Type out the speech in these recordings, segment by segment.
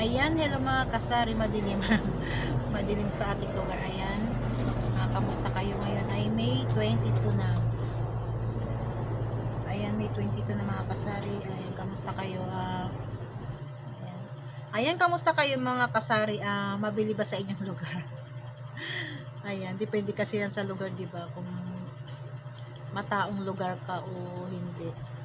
Ayan, hello mga kasari, madilim. madilim sa ating lugar. Ayan. Ah, kamusta kayo ngayon? Ay May 22 na. Ayan, May 22 na mga kasari. Ayan, kamusta kayo? Ah, ayan. Ayan, kamusta kayo mga kasari? Ah, mabili ba sa inyong lugar? ayan, depende kasi yan sa lugar, di ba? Kung mataong lugar ka o hindi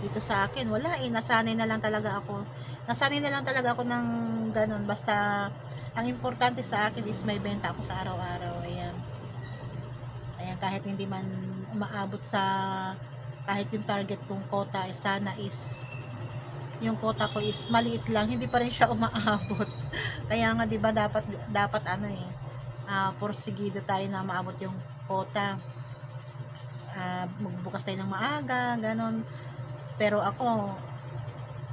dito sa akin. Wala eh nasanay na lang talaga ako. Nasanay na lang talaga ako ng ganun. Basta ang importante sa akin is may benta ako sa araw-araw ayan. Ayan kahit hindi man umaabot sa kahit yung target kong quota is sana is yung quota ko is maliit lang. Hindi pa rin siya umaabot. Kaya nga 'di ba dapat dapat ano eh uh, porsigido tayo na maabot yung quota. Uh, magbukas tayo ng maaga ganon pero ako,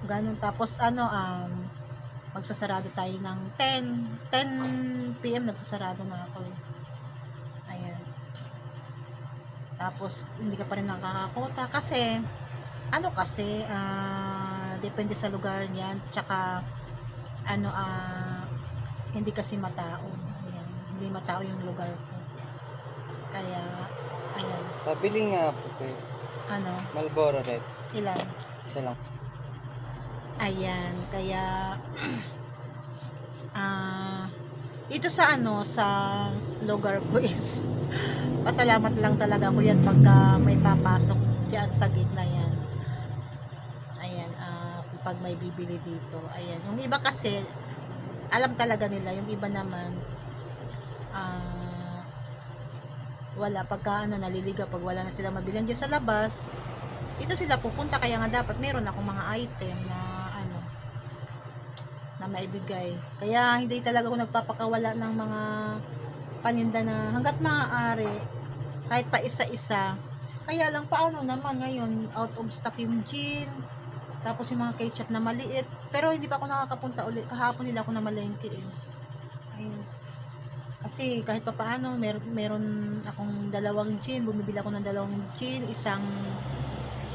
ganun. Tapos ano, um, magsasarado tayo ng 10, 10 p.m. nagsasarado na ako. eh. Ayan. Tapos, hindi ka pa rin nakakakota kasi, ano kasi, ah, depende sa lugar niyan. Tsaka, ano, ah, hindi kasi matao. Ayan. Hindi matao yung lugar ko. Kaya, ayan. Pabili nga po ito. Ano, Malboro Red. Ilan? Isa lang. Ayan, kaya ah dito sa ano sa lugar ko is pasalamat lang talaga ko yan pagka may papasok diyan sa gitna yan. Ayan, ah pag may bibili dito. Ayan, yung iba kasi alam talaga nila, yung iba naman ah wala pagka ano naliliga pag wala na sila mabilan diyan sa labas dito sila pupunta kaya nga dapat meron akong mga item na ano na maibigay. Kaya hindi talaga ako nagpapakawala ng mga paninda na hanggat maaari kahit pa isa-isa. Kaya lang paano naman ngayon out of stock yung gin tapos yung mga ketchup na maliit. Pero hindi pa ako nakakapunta ulit. Kahapon nila ako na malengke eh. kasi kahit pa paano mer meron akong dalawang gin. Bumibili ako ng dalawang gin isang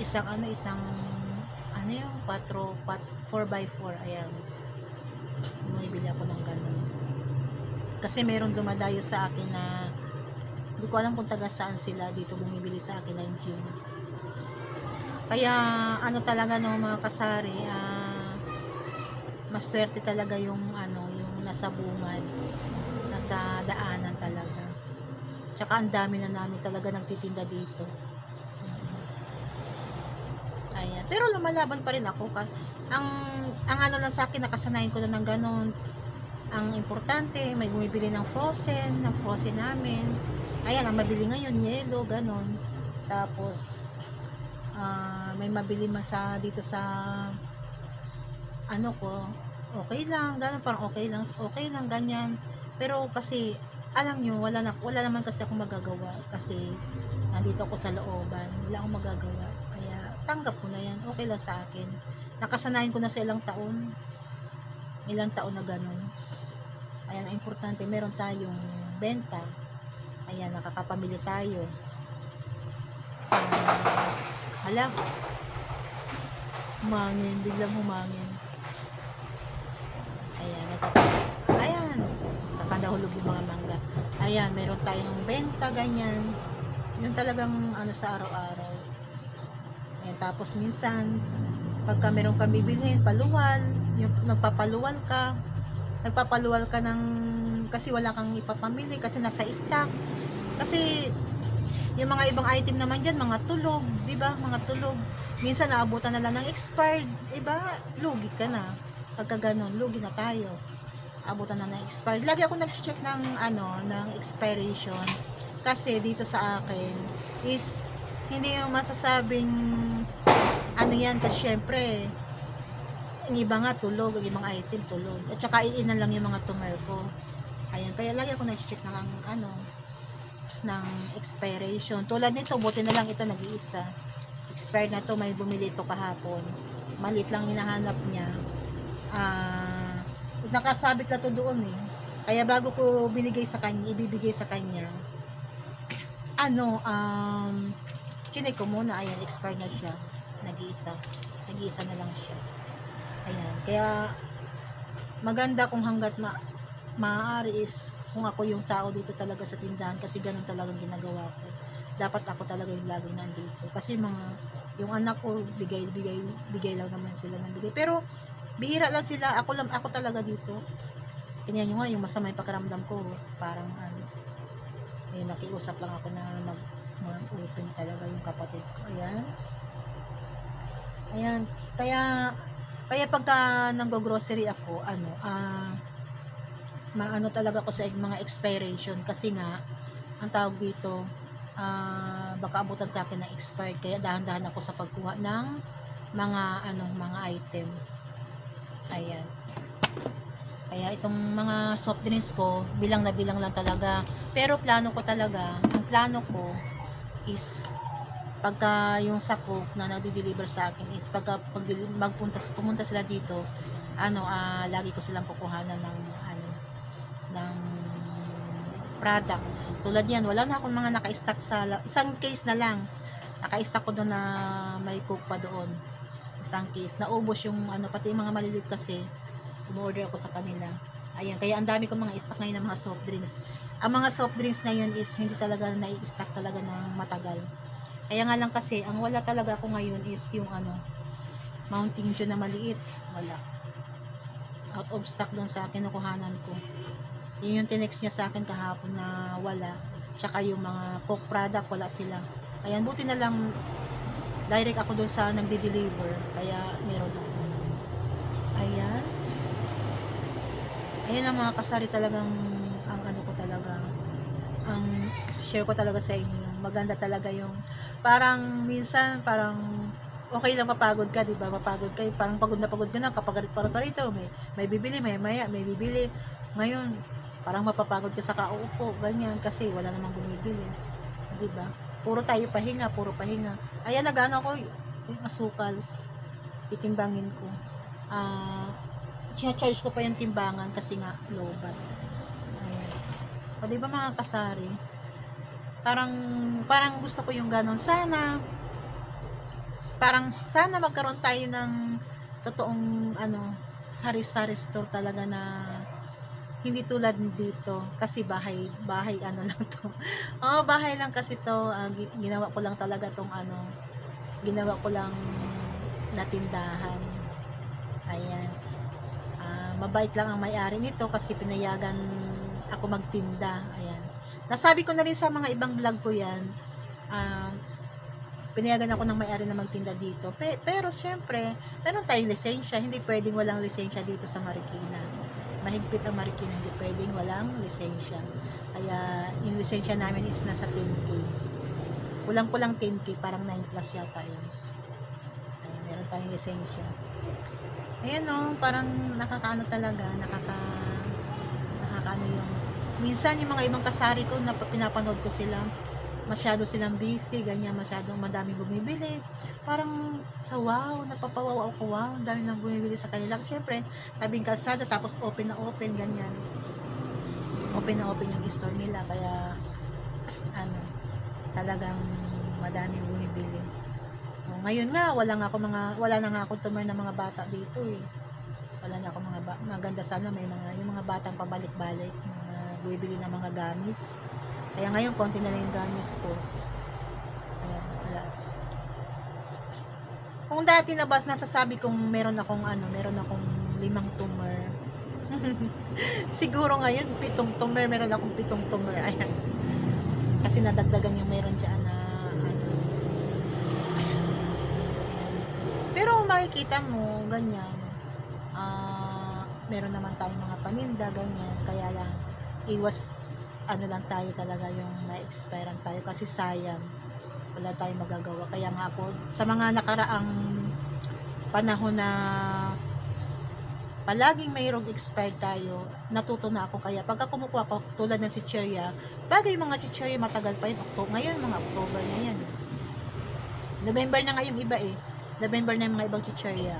isang ano isang ano yung 4 4 by 4 ayan. Bumibili ako ng ganun. Kasi meron dumadayo sa akin na hindi ko alam kung taga saan sila dito bumibili sa akin ng gin kaya ano talaga no mga kasari ah, maswerte talaga yung ano yung nasa bungad nasa daanan talaga. Tsaka ang dami na namin talaga nagtitinda dito Ayan. Pero lumalaban pa rin ako. Ang, ang ano lang sa akin, nakasanayin ko na ng ganun. Ang importante, may bumibili ng frozen, ng frozen namin. Ayan, ang mabili ngayon, yelo, ganun. Tapos, ah, may mabili man sa, dito sa, ano ko, okay lang, ganun, parang okay lang, okay lang, ganyan. Pero kasi, alam nyo, wala, na, wala naman kasi ako magagawa. Kasi, nandito ako sa looban, wala akong magagawa. Tanggap ko na yan. Okay lang sa akin. Nakasanayan ko na sa ilang taon. Ilang taon na ganun. Ayan, ang importante, meron tayong benta. Ayan, nakakapamili tayo. Ah, hala. Humangin, biglang humangin. Ayan, nagkaka- Ayan, kakandahulog yung mga mangga. Ayan, meron tayong benta, ganyan. Yun talagang ano sa araw-araw. Ayan, tapos minsan, pagka meron kang bibilhin, paluwal, yung nagpapaluwal ka, nagpapaluwal ka ng, kasi wala kang ipapamili, kasi nasa stock. Kasi, yung mga ibang item naman dyan, mga tulog, di ba? Mga tulog. Minsan, naabutan na lang ng expired. Iba, lugi ka na. Pagka ganun, lugi na tayo. Abutan na ng expired. Lagi ako nag-check ng, ano, ng expiration. Kasi, dito sa akin, is, hindi yung masasabing ano yan kasi syempre ang iba nga tulog, ang ibang item tulog. At saka iinan lang yung mga tumer ko. Ayan, kaya lagi ako nag-check ng ano ng expiration. Tulad nito, buti na lang ito nag-iisa. Expired na to, may bumili ito kahapon. Maliit lang hinahanap niya. Ah nakasabit na to doon eh. Kaya bago ko binigay sa kanya, ibibigay sa kanya ano, um, chinek ko muna, ayan, expired na siya. Nag-iisa. Nag-iisa na lang siya. Ayan. Kaya maganda kung hanggat ma maaari is kung ako yung tao dito talaga sa tindahan kasi ganun talagang ginagawa ko. Dapat ako talaga yung laging nandito. Kasi mga yung anak ko bigay bigay bigay lang naman sila ng bigay. Pero bihira lang sila. Ako lang ako talaga dito. Tingnan nyo nga yung masama yung pakiramdam ko. Parang ano, eh, nakiusap lang ako na mag, mag-open talaga yung kapatid ko. Ayan. Ayan. Kaya, kaya pagka nanggo-grocery ako, ano, ah, maano talaga ako sa mga expiration kasi nga, ang tawag dito, ah, baka abutan sa akin na expired. Kaya dahan-dahan ako sa pagkuha ng mga, ano, mga item. Ayan. Kaya itong mga soft drinks ko, bilang na bilang lang talaga. Pero plano ko talaga, ang plano ko is pagka yung sa Coke na nagdi-deliver sa akin is pagka pag magpunta pumunta sila dito, ano ah lagi ko silang kukuhanan ng ano ng product. Tulad yan, wala na akong mga naka-stock sa isang case na lang. Naka-stock ko doon na may Coke pa doon. Isang case. Naubos yung ano pati yung mga maliliit kasi umorder ako sa kanila. Ayan, kaya ang dami kong mga stock ngayon ng mga soft drinks. Ang mga soft drinks ngayon is hindi talaga nai-stock talaga ng matagal. Kaya nga lang kasi, ang wala talaga ako ngayon is yung ano, Mountain Dew na maliit. Wala. Out of stock doon sa kinukuhanan ko. Yun yung tinext niya sa akin kahapon na wala. Tsaka yung mga Coke product, wala sila. Ayan, buti na lang direct ako doon sa nagde-deliver. Kaya meron ako. Ayan. Ayan ang mga kasari talagang ang ano ko talaga ang share ko talaga sa inyo. Maganda talaga yung parang minsan parang okay lang mapagod ka, 'di ba? Mapagod ka, parang pagod na pagod ka na kapag rito, may may bibili, may maya, may bibili. Ngayon, parang mapapagod ka sa kauupo, ganyan kasi wala namang bumibili. 'Di ba? Puro tayo pahinga, puro pahinga. Ayan nagano ako yung asukal. Titimbangin ko. Ah, charge ko pa yung timbangan kasi nga low bat. Ayan. O, di ba mga kasari? Parang, parang gusto ko yung ganon. Sana, parang, sana magkaroon tayo ng totoong, ano, sari-sari store talaga na hindi tulad dito kasi bahay bahay ano lang to oh bahay lang kasi to gi- ginawa ko lang talaga tong ano ginawa ko lang na tindahan ayan Ah, mabait lang ang may-ari nito kasi pinayagan ako magtinda. Ayan. Nasabi ko na rin sa mga ibang vlog ko yan. ah, pinayagan ako ng may-ari na magtinda dito. Pe- pero syempre, meron tayong lisensya. Hindi pwedeng walang lisensya dito sa Marikina. Mahigpit ang Marikina. Hindi pwedeng walang lisensya. Kaya yung lisensya namin is nasa 10K. Kulang-kulang 10K. Parang 9 plus yata yun. Ayan, meron tayong lisensya. Ayan o, parang nakakaano talaga, nakaka, minsan yung mga ibang kasari ko, na pinapanood ko sila, masyado silang busy, ganyan, masyadong madami bumibili. Parang sa wow, napapawaw ako, wow, ang dami nang bumibili sa kanila. Siyempre, tabing kalsada, tapos open na open, ganyan. Open na open yung store nila, kaya, ano, talagang madami bumibili. O, ngayon nga, wala nga ako mga, wala na nga ako tumer ng mga bata dito eh. Wala na ako mga, ba, maganda sana may mga, yung mga batang pabalik-balik, mga bumibili ng mga gamis. Kaya ngayon, konti na lang yung gamis ko. Ayan, wala. Kung dati na bas, nasasabi kong meron akong ano, meron akong limang tumor. Siguro ngayon, pitong tumor, meron akong pitong tumor. Ayan. Kasi nadagdagan yung meron dyan na ano, Pero makikita mo, ganyan, ah, meron naman tayong mga paninda, ganyan, kaya lang, iwas, ano lang tayo talaga yung ma-expirean tayo kasi sayang, wala tayong magagawa. Kaya nga ako, sa mga nakaraang panahon na palaging mayroong expired tayo, natuto na ako. Kaya pagka kumukuha ko, tulad ng si Cheria, bagay mga chicherya matagal pa yun, October, ngayon mga October na yan. November na nga yung iba eh. November na yung mga ibang chicherya.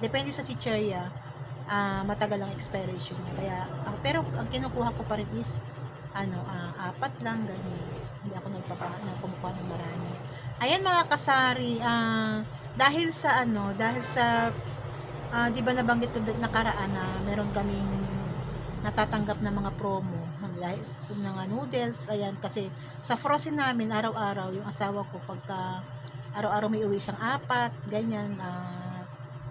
Depende sa chicherya, ah matagal ang expiration niya. Kaya, ang, pero ang kinukuha ko pa rin is, ano, ah, apat lang, ganyan. Hindi ako nagpapa, na kumukuha ng marami. Ayan mga kasari, ah, dahil sa ano, dahil sa ah, di ba nabanggit ko nakaraan na meron kaming natatanggap na mga promo ng sa mga noodles, ayan, kasi sa frozen namin, araw-araw, yung asawa ko, pagka araw-araw may uwi siyang apat, ganyan, ah,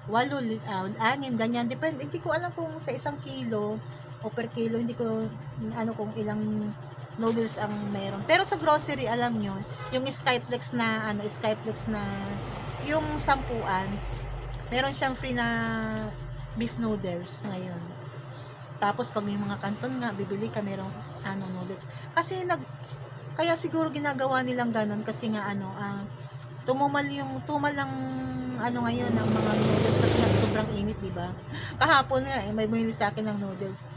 walo, ah, anim, ganyan, depende, hindi ko alam kung sa isang kilo o per kilo, hindi ko, ano, kung ilang noodles ang meron. Pero sa grocery, alam nyo, yung Skyflex na, ano, Skyflex na, yung sampuan, meron siyang free na beef noodles ngayon. Tapos pag may mga kanton nga, bibili ka merong ano noodles. Kasi nag kaya siguro ginagawa nilang ganun kasi nga ano, ah, tumumal yung tumal lang ano ngayon ng mga noodles kasi sobrang init, di ba? Kahapon nga eh, may bumili sa akin ng noodles.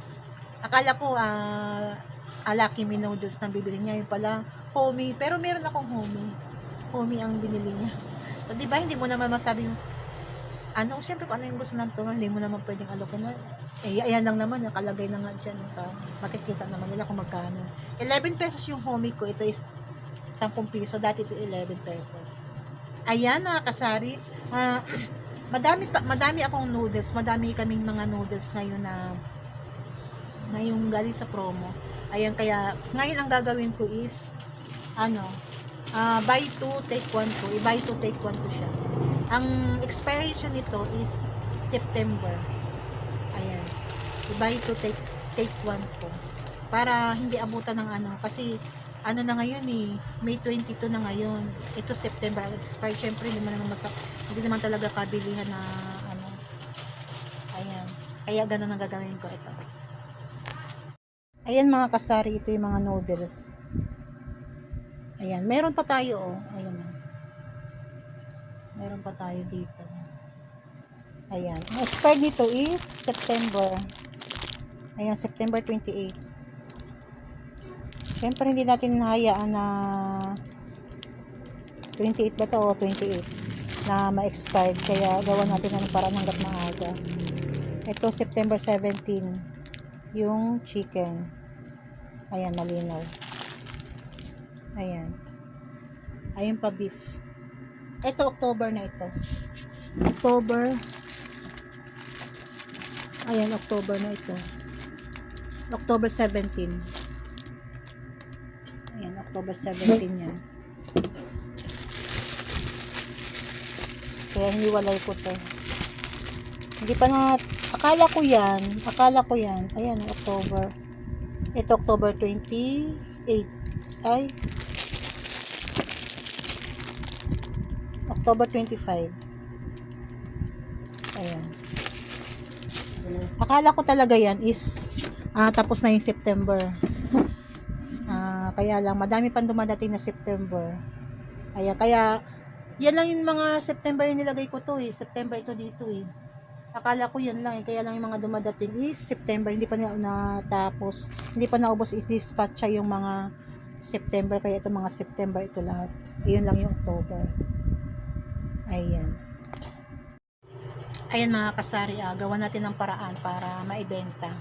Akala ko ah alaki may noodles na bibili niya, yung pala homey, pero meron akong homey. Homey ang binili niya. So, di ba hindi mo naman masabi ano, siyempre kung ano yung gusto ng tumal, hindi mo naman pwedeng alokin na. Eh, ayan lang naman, nakalagay na nga dyan. Pa, makikita naman nila kung magkano. 11 pesos yung homie ko, ito is 10 piso, dati ito 11 pesos. Ayan mga kasari, ah, madami, pa, madami akong noodles, madami kaming mga noodles ngayon na na yung galing sa promo. Ayan, kaya ngayon ang gagawin ko is ano, ah, buy two, take one ko. I-buy two, take one ko siya. Ang expiration nito is September. Ayan. I-buy two, take, take one ko. Para hindi abutan ng ano. Kasi, ano na ngayon eh, May 22 na ngayon. Ito September expire. Siyempre, hindi naman, naman hindi naman talaga kabilihan na ano. Ayan. Kaya ganun ang gagawin ko ito. Ayan mga kasari, ito yung mga noodles. Ayan, meron pa tayo oh. Ayan. oh. Meron pa tayo dito. Ayan. Ang expired nito is September. Ayan, September 28. Siyempre, hindi natin hayaan na 28 ba to o 28 na ma-expired. Kaya gawa natin ng paraan hanggat maaga. Ito, September 17. Yung chicken. Ayan, malinaw. Ayan. Ayun pa beef. Ito, October na ito. October. Ayan, October na ito. October 17. October 17 yan. Kaya hiwalay ko to. Hindi pa na, akala ko yan, akala ko yan. Ayan, October. Ito, October 28. Ay, October 25. Ayan. Akala ko talaga yan is ah, tapos na yung September. Kaya lang, madami pang dumadating na September. Ayan, kaya yan lang yung mga September yung nilagay ko to eh. September ito dito eh. Akala ko yan lang eh. Kaya lang yung mga dumadating is September. Hindi pa na natapos. Hindi pa naubos is dispatch yung mga September. Kaya ito mga September ito lahat. Ayun lang yung October. Ayan. Ayan mga kasari, ah, gawa natin ng paraan para maibenta.